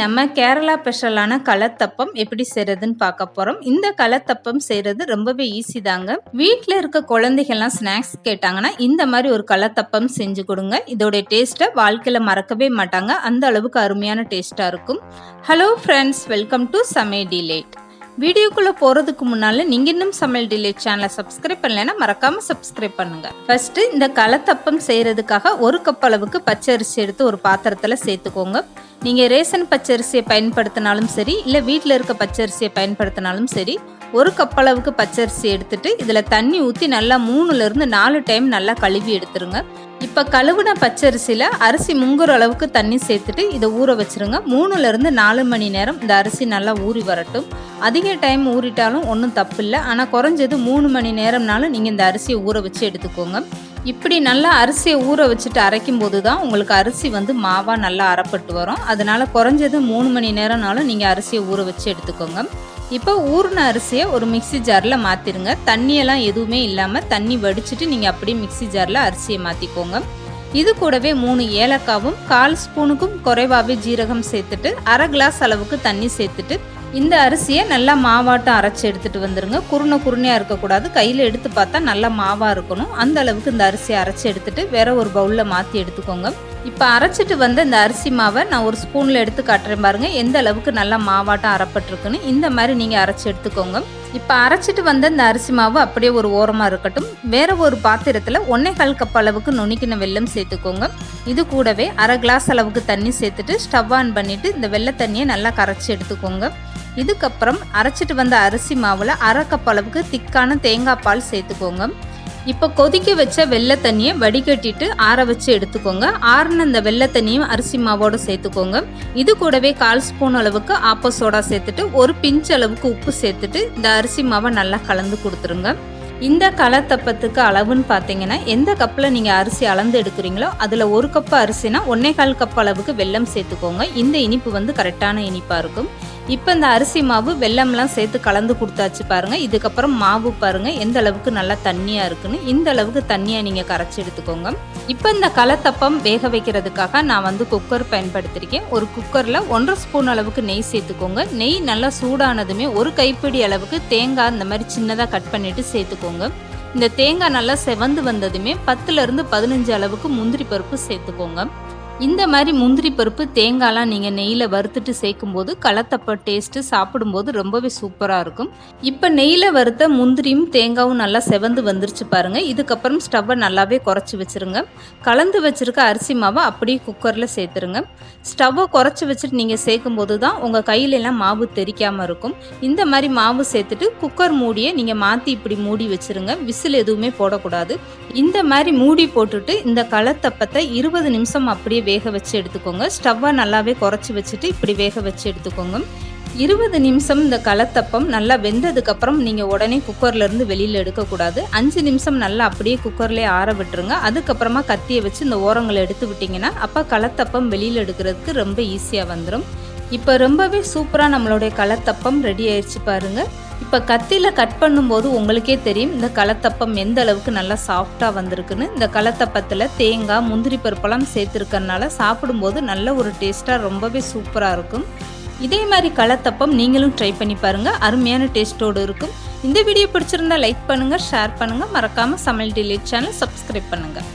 நம்ம கேரளா ஸ்பெஷலான களத்தப்பம் எப்படி செய்யறதுன்னு பார்க்க போறோம். இந்த களத்தப்பம் செய்யறது ரொம்பவே ஈஸி தாங்க. வீட்டில் இருக்க குழந்தைகள்லாம் ஸ்நாக்ஸ் கேட்டாங்கன்னா இந்த மாதிரி ஒரு களத்தப்பம் செஞ்சு கொடுங்க. இதோட டேஸ்ட்டை வாழ்க்கையில் மறக்கவே மாட்டாங்க. அந்த அளவுக்கு அருமையான டேஸ்ட்டாக இருக்கும். ஹலோ ஃப்ரெண்ட்ஸ் வெல்கம் டு சமே டிலேட் வீடியோக்குள்ளே போகிறதுக்கு முன்னால் நீங்கள் இன்னும் சமையல் டிலே சேனலை சப்ஸ்கிரைப் பண்ணலைன்னா மறக்காமல் சப்ஸ்கிரைப் பண்ணுங்கள் ஃபஸ்ட்டு இந்த கலத்தப்பம் செய்கிறதுக்காக ஒரு கப் அளவுக்கு பச்சரிசி எடுத்து ஒரு பாத்திரத்தில் சேர்த்துக்கோங்க. நீங்கள் ரேஷன் பச்சரிசியை பயன்படுத்தினாலும் சரி இல்லை வீட்டில் இருக்க பச்சரிசியை பயன்படுத்தினாலும் சரி ஒரு கப் அளவுக்கு பச்சரிசி எடுத்துட்டு இதில் தண்ணி ஊற்றி நல்லா மூணுலேருந்து நாலு டைம் நல்லா கழுவி எடுத்துருங்க. இப்போ கழுவுன பச்சரிசியில் அரிசி முங்குற அளவுக்கு தண்ணி சேர்த்துட்டு இதை ஊற வச்சுருங்க. மூணுலேருந்து நாலு மணி நேரம் இந்த அரிசி நல்லா ஊறி வரட்டும். அதிக டைம் ஊறிட்டாலும் ஒன்றும் தப்பு இல்லை ஆனால் குறைஞ்சது மூணு மணி நேரம்னாலும் நீங்கள் இந்த அரிசியை ஊற வச்சு எடுத்துக்கோங்க. இப்படி நல்லா அரிசியை ஊற வச்சுட்டு அரைக்கும் போது தான் உங்களுக்கு அரிசி வந்து மாவாக நல்லா அறப்பட்டு வரும். அதனால குறைஞ்சது மூணு மணி நேரம்னாலும் நீங்கள் அரிசியை ஊற வச்சு எடுத்துக்கோங்க. இப்போ ஊறின அரிசியை ஒரு மிக்சி ஜாரில் மாற்றிடுங்க தண்ணியெல்லாம் எதுவுமே இல்லாமல் தண்ணி வடிச்சிட்டு நீங்கள் அப்படியே மிக்சி ஜாரில் அரிசியை மாற்றிக்கோங்க இது கூடவே மூணு ஏலக்காவும் கால் ஸ்பூனுக்கும் குறைவாகவே ஜீரகம் சேர்த்துட்டு அரை கிளாஸ் அளவுக்கு தண்ணி சேர்த்துட்டு இந்த அரிசியை நல்லா மாவாட்டம் அரைச்சி எடுத்துகிட்டு வந்துடுங்க குருணை குருணையாக இருக்கக்கூடாது. கையில் எடுத்து பார்த்தா நல்லா மாவாக இருக்கணும். அந்த அளவுக்கு இந்த அரிசியை அரைச்சி எடுத்துட்டு வேற ஒரு பவுலில் மாற்றி எடுத்துக்கோங்க. இப்போ அரைச்சிட்டு வந்த இந்த அரிசி மாவை நான் ஒரு ஸ்பூனில் எடுத்து காட்டுறேன் பாருங்கள் எந்த அளவுக்கு நல்லா மாவாட்டம் அரைப்பட்டிருக்குன்னு இந்த மாதிரி நீங்கள் அரைச்சி எடுத்துக்கோங்க. இப்போ அரைச்சிட்டு வந்த இந்த அரிசி மாவு அப்படியே ஒரு ஓரமாக இருக்கட்டும். வேற ஒரு பாத்திரத்தில் ஒன்னே கால் கப் அளவுக்கு நுணுக்கின வெல்லம் சேர்த்துக்கோங்க. இது கூடவே அரை கிளாஸ் அளவுக்கு தண்ணி சேர்த்துட்டு ஸ்டவ் ஆன் பண்ணிவிட்டு இந்த வெள்ளை தண்ணியை நல்லா கரைச்சி எடுத்துக்கோங்க. இதுக்கப்புறம் அரைச்சிட்டு வந்த அரிசி மாவில் அரை கப் அளவுக்கு திக்கான தேங்காய் பால் சேர்த்துக்கோங்க. இப்போ கொதிக்க வச்ச வெள்ளை தண்ணியை வடிகட்டிட்டு ஆற வச்சு எடுத்துக்கோங்க. ஆறுன இந்த வெள்ளை தண்ணியும் அரிசி மாவோட சேர்த்துக்கோங்க. இது கூடவே கால் ஸ்பூன் அளவுக்கு ஆப்போ சோடா சேர்த்துட்டு ஒரு பிஞ்ச் அளவுக்கு உப்பு சேர்த்துட்டு இந்த அரிசி மாவை நல்லா கலந்து கொடுத்துருங்க. இந்த கலத்தப்பத்துக்கு அளவுன்னு பார்த்தீங்கன்னா எந்த கப்பில் நீங்கள் அரிசி அளந்து எடுக்கிறீங்களோ அதில் ஒரு கப்பு அரிசினா ஒன்னே கால் கப் அளவுக்கு வெல்லம் சேர்த்துக்கோங்க. இந்த இனிப்பு வந்து கரெக்டான இனிப்பாக இருக்கும். இப்போ இந்த அரிசி மாவு வெள்ளம்லாம் சேர்த்து கலந்து கொடுத்தாச்சு பாருங்கள் இதுக்கப்புறம் மாவு பாருங்கள் எந்த அளவுக்கு நல்லா தண்ணியாக இருக்குன்னு. இந்த அளவுக்கு தண்ணியாக நீங்கள் கரைச்சி எடுத்துக்கோங்க. இப்போ இந்த கலத்தப்பம் வேக வைக்கிறதுக்காக நான் வந்து குக்கர் பயன்படுத்தியிருக்கேன் ஒரு குக்கரில் ஒன்றரை ஸ்பூன் அளவுக்கு நெய் சேர்த்துக்கோங்க. நெய் நல்லா சூடானதுமே ஒரு கைப்பிடி அளவுக்கு தேங்காய் இந்த மாதிரி சின்னதாக கட் பண்ணிவிட்டு சேர்த்துக்கோங்க. இந்த தேங்காய் நல்லா செவந்து வந்ததுமே பத்துலேருந்து பதினஞ்சு அளவுக்கு முந்திரி பருப்பு சேர்த்துக்கோங்க. இந்த மாதிரி முந்திரி பருப்பு தேங்காய்லாம் நீங்கள் நெய்யில் வறுத்துட்டு சேர்க்கும்போது கலத்தப்ப டேஸ்ட்டு சாப்பிடும்போது ரொம்பவே சூப்பராக இருக்கும். இப்போ நெய்யில் வறுத்த முந்திரியும் தேங்காயும் நல்லா செவந்து வந்துருச்சு பாருங்கள் இதுக்கப்புறம் ஸ்டவ்வை நல்லாவே குறைச்சி வச்சுருங்க. கலந்து வச்சுருக்க அரிசி மாவை அப்படியே குக்கரில் சேர்த்துருங்க. ஸ்டவ்வை குறைச்சி வச்சுட்டு நீங்கள் சேர்க்கும்போது தான் உங்கள் கையிலெல்லாம் மாவு தெரிக்காமல் இருக்கும். இந்த மாதிரி மாவு சேர்த்துட்டு குக்கர் மூடியை நீங்கள் மாற்றி இப்படி மூடி வச்சுருங்க. விசில் எதுவுமே போடக்கூடாது. இந்த மாதிரி மூடி போட்டுட்டு இந்த களத்தப்பத்தை இருபது நிமிஷம் அப்படியே வேக வச்சு எடுத்துக்கோங்க. ஸ்டவ்வை நல்லாவே குறைச்சி வச்சுட்டு இப்படி வேக வச்சு எடுத்துக்கோங்க. இருபது நிமிஷம் இந்த கலத்தப்பம் நல்லா வெந்ததுக்கப்புறம் நீங்கள் உடனே குக்கர்லேருந்து வெளியில் எடுக்கக்கூடாது அஞ்சு நிமிஷம் நல்லா அப்படியே குக்கர்லேயே ஆற விட்டுருங்க. அதுக்கப்புறமா கத்தியை வச்சு இந்த ஓரங்களை எடுத்து விட்டிங்கன்னா அப்போ களத்தப்பம் வெளியில் எடுக்கிறதுக்கு ரொம்ப ஈஸியாக வந்துடும் இப்போ ரொம்பவே சூப்பராக நம்மளுடைய கலத்தப்பம் ரெடி ஆயிடுச்சு பாருங்கள் இப்போ கத்தியில் கட் பண்ணும்போது உங்களுக்கே தெரியும் இந்த களத்தப்பம் எந்த அளவுக்கு நல்லா சாஃப்டாக வந்திருக்குன்னு. இந்த கலத்தப்பத்தில் தேங்காய் முந்திரி பருப்பெல்லாம் சேர்த்துருக்கறனால சாப்பிடும்போது நல்ல ஒரு டேஸ்ட்டாக ரொம்பவே சூப்பராக இருக்கும். இதே மாதிரி களத்தப்பம் நீங்களும் ட்ரை பண்ணி பாருங்கள் அருமையான டேஸ்ட்டோடு இருக்கும். இந்த வீடியோ பிடிச்சிருந்தா லைக் பண்ணுங்கள் ஷேர் பண்ணுங்கள் மறக்காமல் சமையல் டிலேட் சேனல் சப்ஸ்கிரைப் பண்ணுங்கள்